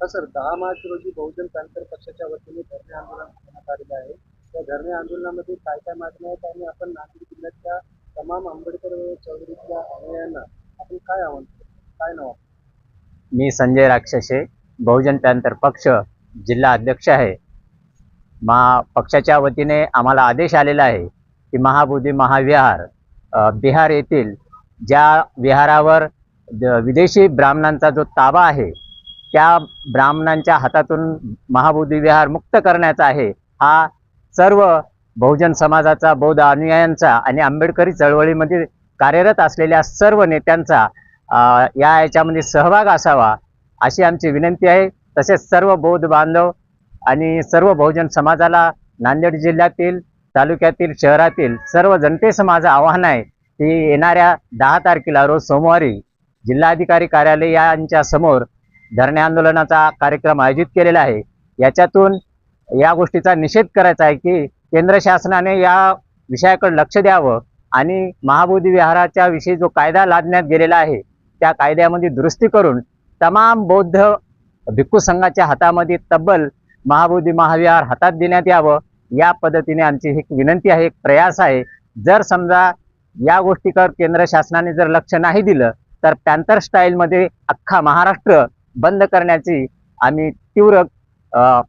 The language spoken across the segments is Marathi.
सर दहा मार्च रोजी बहुजन पॅन्थर पक्षाच्या वतीने धरणे आंदोलन करण्यात आलेलं आहे. त्या धरणे आंदोलनामध्ये काय काय मागण्या आहेत आणि आपण नाशिक जिल्ह्यातल्या तमाम आंबेडकर चौधरीच्या अनुयायांना आपण काय आव्हान काय नाव मी संजय राक्षसे बहुजन प्रांतर पक्ष जिल्हा अध्यक्ष आहे. महा पक्षाच्या वतीने आम्हाला आदेश आलेला आहे की महाबोधी महाविहार बिहार येथील ज्या विहारावर विदेशी ब्राह्मणांचा जो ताबा आहे त्या ब्राह्मणांच्या हातातून महाबोधी विहार मुक्त करण्याचा आहे. हा सर्व बहुजन समाजाचा बौद्ध अनुयायांचा आणि आंबेडकरी चळवळीमध्ये कार्यरत असलेल्या सर्व नेत्यांचा या याच्यामध्ये सहभाग असावा अशी आमची विनंती आहे. तसेच सर्व बौद्ध बांधव आणि सर्व बहुजन समाजाला नांदेड जिल्ह्यातील तालुक्यातील शहरातील सर्व जनतेचं माझं आव्हान आहे की येणाऱ्या दहा तारखेला रोज सोमवारी जिल्हाधिकारी कार्यालय यांच्या समोर धरणे आंदोलनाचा कार्यक्रम आयोजित केलेला आहे. याच्यातून या गोष्टीचा निषेध करायचा आहे की केंद्र शासनाने या विषयाकडे लक्ष द्यावं आणि महाबोधी विहाराच्या विषयी जो कायदा लादण्यात गेलेला आहे त्या कायद्यामध्ये दुरुस्ती करून तमाम बौद्ध भिक्खू संघाच्या हातामध्ये तब्बल महाबोधी महाविहार हातात देण्यात यावं या पद्धतीने आमची एक विनंती आहे एक प्रयास आहे. जर समजा या गोष्टीकर केंद्र शासनाने जर लक्ष नाही दिलं तर पॅन्थर स्टाईलमध्ये अख्खा महाराष्ट्र बंद करण्याची आम्ही तीव्र अ,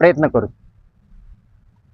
प्रयत्न करू.